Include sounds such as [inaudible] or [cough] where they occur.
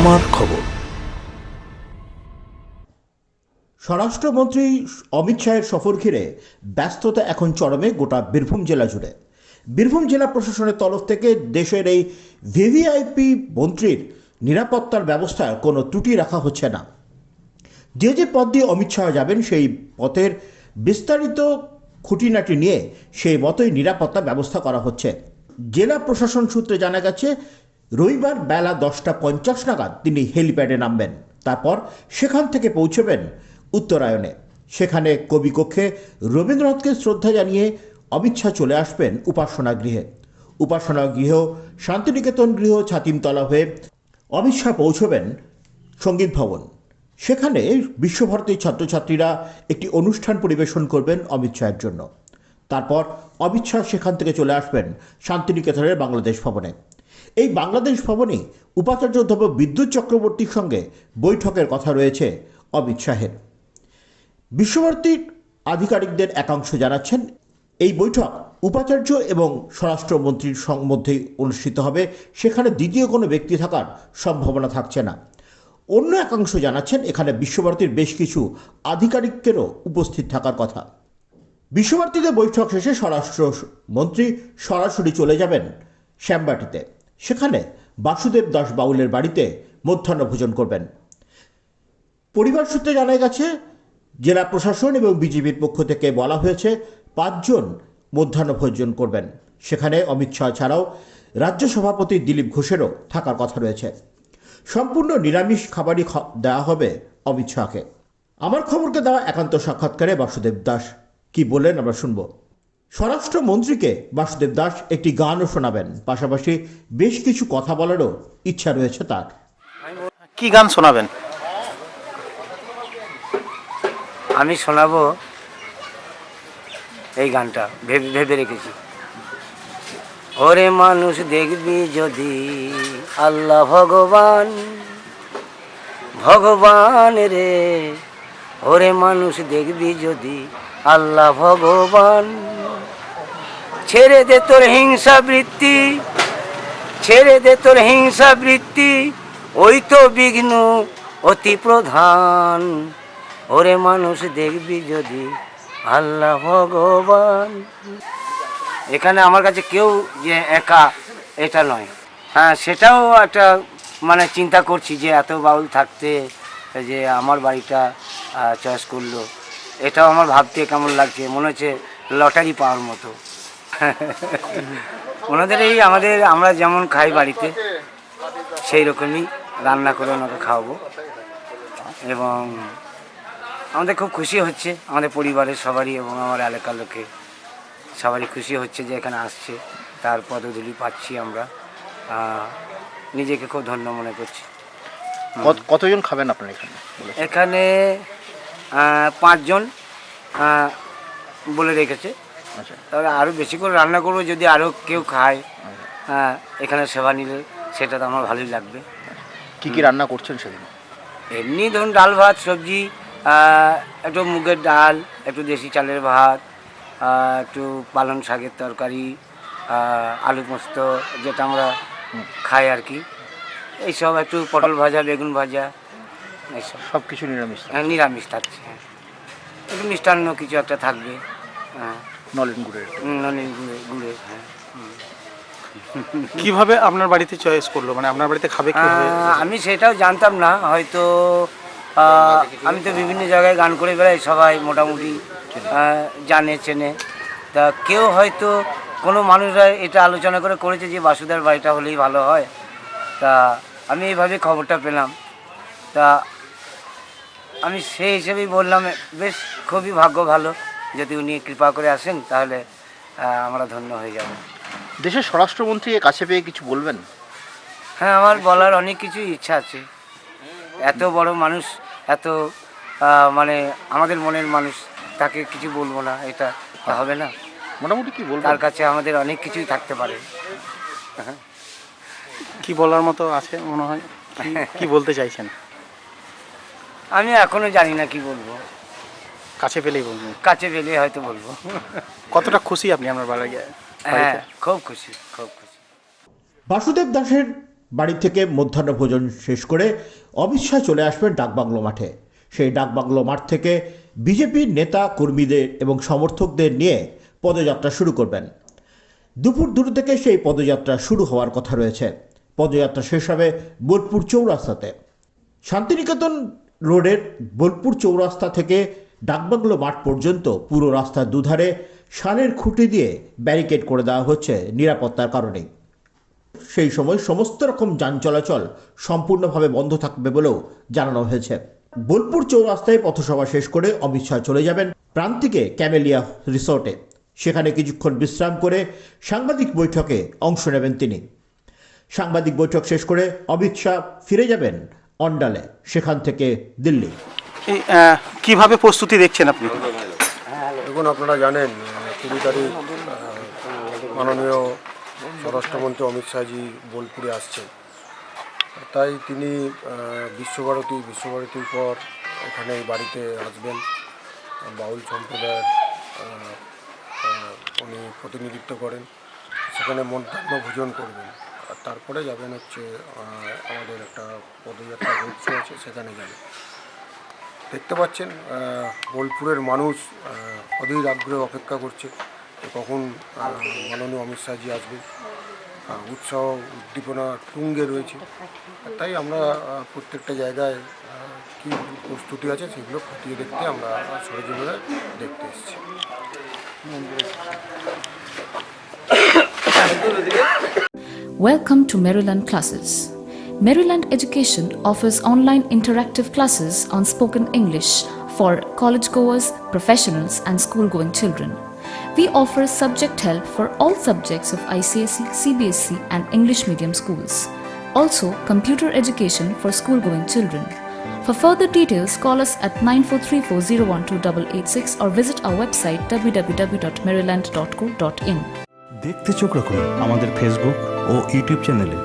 আমার খবর। স্বরাষ্ট্রমন্ত্রী অমিত শাহের সফর ঘিরে ব্যস্ততা এখন চরমে গোটা বীরভূম জেলা জুড়ে। বীরভূম জেলা প্রশাসনের তরফ থেকে দেশের এই ভিভিআইপি মন্ত্রীর নিরাপত্তার ব্যবস্থার কোনো ত্রুটি রাখা হচ্ছে না। যে যে পথ দিয়ে অমিত শাহ যাবেন, সেই পথের বিস্তারিত খুঁটিনাটি নিয়ে সেই মতোই নিরাপত্তা ব্যবস্থা করা হচ্ছে। জেলা প্রশাসন সূত্রে জানা গেছে রবিবার বেলা দশটা পঞ্চাশ নাগাদ তিনি হেলিপ্যাডে নামবেন। তারপর সেখান থেকে পৌঁছবেন উত্তরায়ণে। সেখানে কবিকক্ষে রবীন্দ্রনাথকে শ্রদ্ধা জানিয়ে অমিত শাহ চলে আসবেন উপাসনা গৃহে। উপাসনা গৃহ, শান্তিনিকেতন গৃহ ছাতিমতলা হয়ে অমিত শাহ পৌঁছবেন সংগীত ভবন। সেখানে বিশ্বভারতীর ছাত্রছাত্রীরা একটি অনুষ্ঠান পরিবেশন করবেন অমিত শাহের জন্য। তারপর অমিত শাহ সেখান থেকে চলে আসবেন শান্তিনিকেতনের বাংলাদেশ ভবনে। এই বাংলাদেশ ভবনে উপাচার্য অধ্যাপক বিদ্যুৎ চক্রবর্তীর সঙ্গে বৈঠকের কথা রয়েছে অমিত শাহের। বিশ্বভারতীর আধিকারিকদের একাংশ জানাচ্ছেন, এই বৈঠক উপাচার্য এবং স্বরাষ্ট্রমন্ত্রীর মধ্যেই অনুষ্ঠিত হবে, সেখানে দ্বিতীয় কোনো ব্যক্তি থাকার সম্ভাবনা থাকছে না। অন্য একাংশ জানাচ্ছেন, এখানে বিশ্বভারতীর বেশ কিছু আধিকারিকেরও উপস্থিত থাকার কথা। বিশ্বভারতীতে বৈঠক শেষে স্বরাষ্ট্র মন্ত্রী সরাসরি চলে যাবেন শ্যামবাটিতে। সেখানে বাসুদেব দাস বাউলের বাড়িতে মধ্যাহ্নভোজন করবেন। পরিবার সূত্রে জানা গেছে, জেলা প্রশাসন এবং বিজেপির পক্ষ থেকে বলা হয়েছে, পাঁচজন মধ্যাহ্নভোজন করবেন। সেখানে অমিত শাহ ছাড়াও রাজ্য সভাপতি দিলীপ ঘোষেরও থাকার কথা রয়েছে। সম্পূর্ণ নিরামিষ খাবারই দেওয়া হবে অমিত শাহকে। আমার খবরকে দেওয়া একান্ত সাক্ষাৎকারে বাসুদেব দাস। কি বললেন আমরা শুনব। স্বরাষ্ট্রমন্ত্রীকে বাসুদেব দাস একটি গানও শোনাবেন। পাশাপাশি বেশ কিছু কথা বলারও ইচ্ছা রয়েছে তার। কি গান শোনাবেন? আমি শোনাবো এই গানটা ভেবে ভেবে রেখেছি। ওরে মানুষ দেখবি যদি আল্লাহ ভগবান ভগবান রে। ওরে মানুষ দেখবি যদি আল্লাহ ভগবান। ছেড়ে দে তোর হিংসা বৃত্তি, ছেড়ে দে তোর হিংসা বৃত্তি, ওই তো বিঘ্ন অতি প্রধান। ওরে মানুষ দেখবি যদি আল্লাহ ভগবান। এখানে আমার কাছে কেউ যে একা, এটা নয়। হ্যাঁ সেটাও একটা মানে চিন্তা করছি যে এত বাউল থাকতে যে আমার বাড়িটা চয়েস করল। এটাও আমার ভাবতে কেমন লাগছে? মনে হচ্ছে লটারি পাওয়ার মতো। ওনাদের এই আমাদের আমরা যেমন খাই বাড়িতে সেই রকমই রান্না করে ওনাকে খাওয়াবো। এবং আমাদের খুব খুশি হচ্ছে আমাদের পরিবারের সবারই এবং আমার এলাকার লোকে সবারই খুশি হচ্ছে যে এখানে আসছে। তার পদধূলি পাচ্ছি আমরা। নিজেকে খুব ধন্য মনে করছি। কত- কতজন খাবেন আপনার এখানে? এখানে পাঁচজন বলে রেখেছে। তবে আরও বেশি করে রান্না করব যদি আরও কেউ খায় আহ, এখানে সেবা নিলে সেটা তো আমার ভালোই লাগবে। কি কি রান্না করছেন সেদিন? এমনি ধরুন ডাল ভাত সবজি একটু মুগের ডাল একটু দেশি চালের ভাত একটু পালং শাকের তরকারি আলু পোস্ত যেটা আমরা খাই আর কি। এইসব একটু পটল ভাজা বেগুন ভাজা এইসব। সব কিছু নিরামিষ হ্যাঁ, নিরামিষ থাকছে হ্যাঁ। একটু মিষ্টান্ন কিছু একটা থাকবে হ্যাঁ। নলেন গুড়ের। নলেন গুড়ে গুড়ে হ্যাঁ হুম। [laughs] কীভাবে আপনার বাড়িতে চয়েস করল? মানে আপনার বাড়িতে খাবে কীভাবে আহ, আমি সেটাও জানতাম না হয়তো আমি তো বিভিন্ন জায়গায় গান করে বেড়াই সবাই মোটামুটি জানে চেনে। তা কেউ হয়তো কোনো মানুষরা এটা আলোচনা করে করেছে যে বাসুদার বাড়িটা হলেই ভালো হয়। তা আমি এইভাবে খবরটা পেলাম। তা আমি সেই হিসেবেই বললাম বেশ খুবই ভাগ্য ভালো। যদি উনি কৃপা করে আসেন তাহলে আমরা ধন্য হয়ে যাব। দেশের স্বরাষ্ট্রমন্ত্রী কাছে পেয়ে কিছু বলবেন? হ্যাঁ আমার বলার অনেক কিছুই ইচ্ছা আছে। এত বড় মানুষ এত মানে আমাদের মনের মানুষ তাকে কিছু বলব না এটা হবে না। মোটামুটি কি বলব? তার কাছে আমাদের অনেক কিছুই থাকতে পারে। কি বলার মতো আছে মনে হয়? কি- কি বলতে চাইছেন? আমি এখনও জানি না কি বলব। কাছে পেলেই বলবেন কাছে পেলে হয়তো বলব। কতটা খুশি আপনি আমার বাড়ি হ্যাঁ খুব খুশি খুব খুশি। বাসুদেব দাসের বাড়ি থেকে মধ্যাহ্ন ভোজন শেষ করে অমিত শাহ চলে আসবেন ডাকবাংলো মাঠে। সেই ডাকবাংলো মাঠ থেকে বিজেপির নেতা কর্মীদের এবং সমর্থকদের নিয়ে পদযাত্রা শুরু করবেন। দুপুর দুটো থেকে সেই পদযাত্রা শুরু হওয়ার কথা রয়েছে। পদযাত্রা শেষ হবে বোলপুর চৌরাস্তাতে। শান্তিনিকেতন রোডের বোলপুর চৌরাস্তা থেকে ডাকবাংলো মাঠ পর্যন্ত পুরো রাস্তার দুধারে শালের খুঁটি দিয়ে ব্যারিকেড করে দেওয়া হচ্ছে নিরাপত্তার কারণেই সেই সময় সমস্ত রকম যান চলাচল সম্পূর্ণভাবে বন্ধ থাকবে বলেও জানানো হয়েছে। বোলপুর চৌরাস্তায় পথসভা শেষ করে অমিত শাহ চলে যাবেন প্রান্তিকে ক্যামেলিয়া রিসোর্টে। সেখানে কিছুক্ষণ বিশ্রাম করে সাংবাদিক বৈঠকে অংশ নেবেন তিনি। সাংবাদিক বৈঠক শেষ করে অমিত শাহ ফিরে যাবেন অন্ডালে, সেখান থেকে দিল্লি। কীভাবে প্রস্তুতি দেখছেন আপনি? দেখুন, আপনারা জানেন কুড়ি তারিখ মাননীয় স্বরাষ্ট্রমন্ত্রী অমিত শাহজি বোলপুরে আসছেন। তাই তিনি বিশ্বভারতী, বিশ্বভারতীর পর এখানে বাড়িতে আসবেন। বাউল সম্প্রদায়ের উনি প্রতিনিধিত্ব করেন। সেখানে মধ্যাহ্ন ভোজন করবেন। আর তারপরে যাবেন হচ্ছে আমাদের একটা পদযাত্রা আছে, সেখানে যাবেন। দেখতে পাচ্ছেন বোলপুরের মানুষ অধীর আগ্রহে অপেক্ষা করছে যে কখন মাননীয় অমিত শাহজি আসবে। উৎসাহ, উদ্দীপনা তুঙ্গে রয়েছে। তাই আমরা প্রত্যেকটা জায়গায় কী প্রস্তুতি আছে সেগুলো খতিয়ে দেখতে আমরা সরজমিনে দেখতে এসেছি। Welcome to Maryland Classes. Maryland Education offers online interactive classes on spoken English for college goers, professionals, and school going children. We offer subject help for all subjects of ICSE, CBSE, E, and English medium schools. Also, computer education for school going children. For further details, call us at 9434012886 or visit our website www.maryland.co.in. দেখতে চোখ রাখুন আমাদের Facebook ও YouTube চ্যানেলে